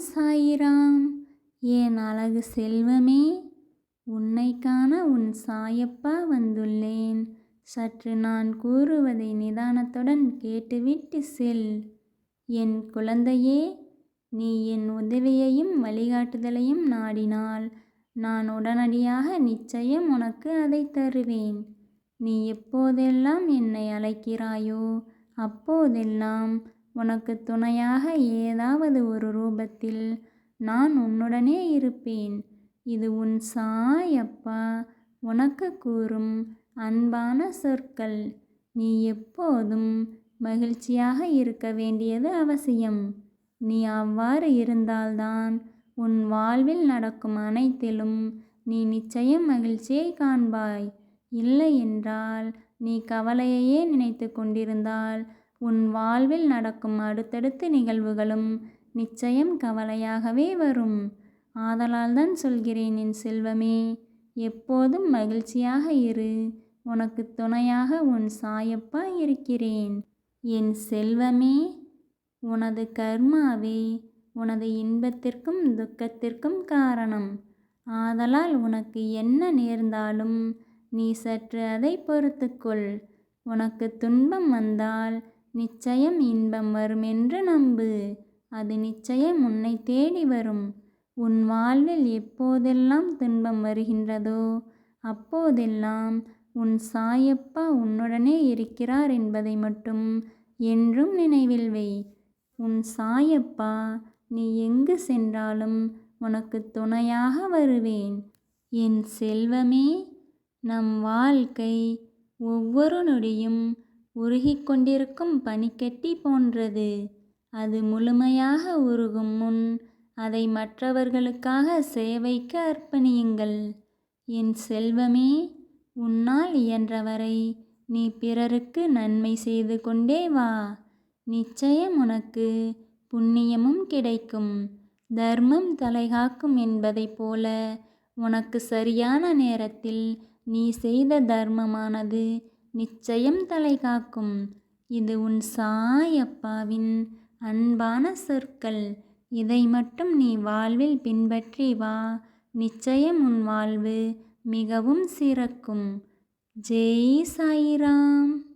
சாயிராம். என் அழகு செல்வமே உன்னை காண உன் சாயப்பா வந்துள்ளேன். சற்று நான் கூறுவதை நிதானத்துடன் கேட்டுவிட்டு செல். என் குழந்தையே நீ என் உதவியையும் வழிகாட்டுதலையும் நாடினால் நான் உடனடியாக நிச்சயம் உனக்கு அதை தருவேன். நீ எப்போதெல்லாம் என்னை அழைக்கிறாயோ அப்போதெல்லாம் உனக்கு துணையாக ஏதாவது ஒரு ரூபத்தில் நான் உன்னுடனே இருப்பேன். இது உன் சாய் அப்பா உனக்கு கூறும் அன்பான சொற்கள். நீ எப்போதும் மகிழ்ச்சியாக இருக்க வேண்டியது அவசியம். நீ அவ்வாறு இருந்தால்தான் உன் வாழ்வில் நடக்கும் அனைத்திலும் நீ நிச்சயம் மகிழ்ச்சியை காண்பாய். இல்லை என்றால் நீ கவலையையே நினைத்து கொண்டிருந்தால் உன் வாழ்வில் நடக்கும் அடுத்தடுத்த நிகழ்வுகளும் நிச்சயம் கவலையாகவே வரும். ஆதலால் தான் சொல்கிறேன் என் செல்வமே எப்போதும் மகிழ்ச்சியாக இரு. உனக்கு துணையாக உன் சாயப்பா இருக்கிறேன். என் செல்வமே உனது கர்மாவே உனது இன்பத்திற்கும் துக்கத்திற்கும் காரணம். ஆதலால் உனக்கு என்ன நேர்ந்தாலும் நீ சற்று அதை பொறுத்துக்கொள். உனக்கு துன்பம் வந்தால் நிச்சயம் இன்பம் வரும் என்று நம்பு. அது நிச்சயம் உன்னை தேடி வரும். உன் வாழ்வில் எப்போதெல்லாம் துன்பம் வருகின்றதோ அப்போதெல்லாம் உன் சாயப்பா உன்னுடனே இருக்கிறார் என்பதை மட்டும் என்றும் நினைவில் வை. உன் சாயப்பா நீ எங்கு சென்றாலும் உனக்கு துணையாக வருவேன். என் செல்வமே நம் வாழ்க்கை ஒவ்வொரு நொடியும் உருகிக் கொண்டிருக்கும் பனிக்கட்டி போன்றது. அது முழுமையாக உருகும் முன் அதை மற்றவர்களுக்காக சேவைக்கு அர்ப்பணியுங்கள். என் செல்வமே உன்னால் இயன்றவரை நீ பிறருக்கு நன்மை செய்து கொண்டே வா. நிச்சயம் உனக்கு புண்ணியமும் கிடைக்கும். தர்மம் தலைகாக்கும் என்பதைப் போல உனக்கு சரியான நேரத்தில் நீ செய்த தர்மமானது நிச்சயம் தலை காக்கும். இது உன் சாயப்பாவின் அன்பான சொற்கள். இதை மட்டும் நீ வாழ்வில் பின்பற்றி வா. நிச்சயம் உன் வாழ்வு மிகவும் சிறக்கும். ஜெய் சாயிராம்.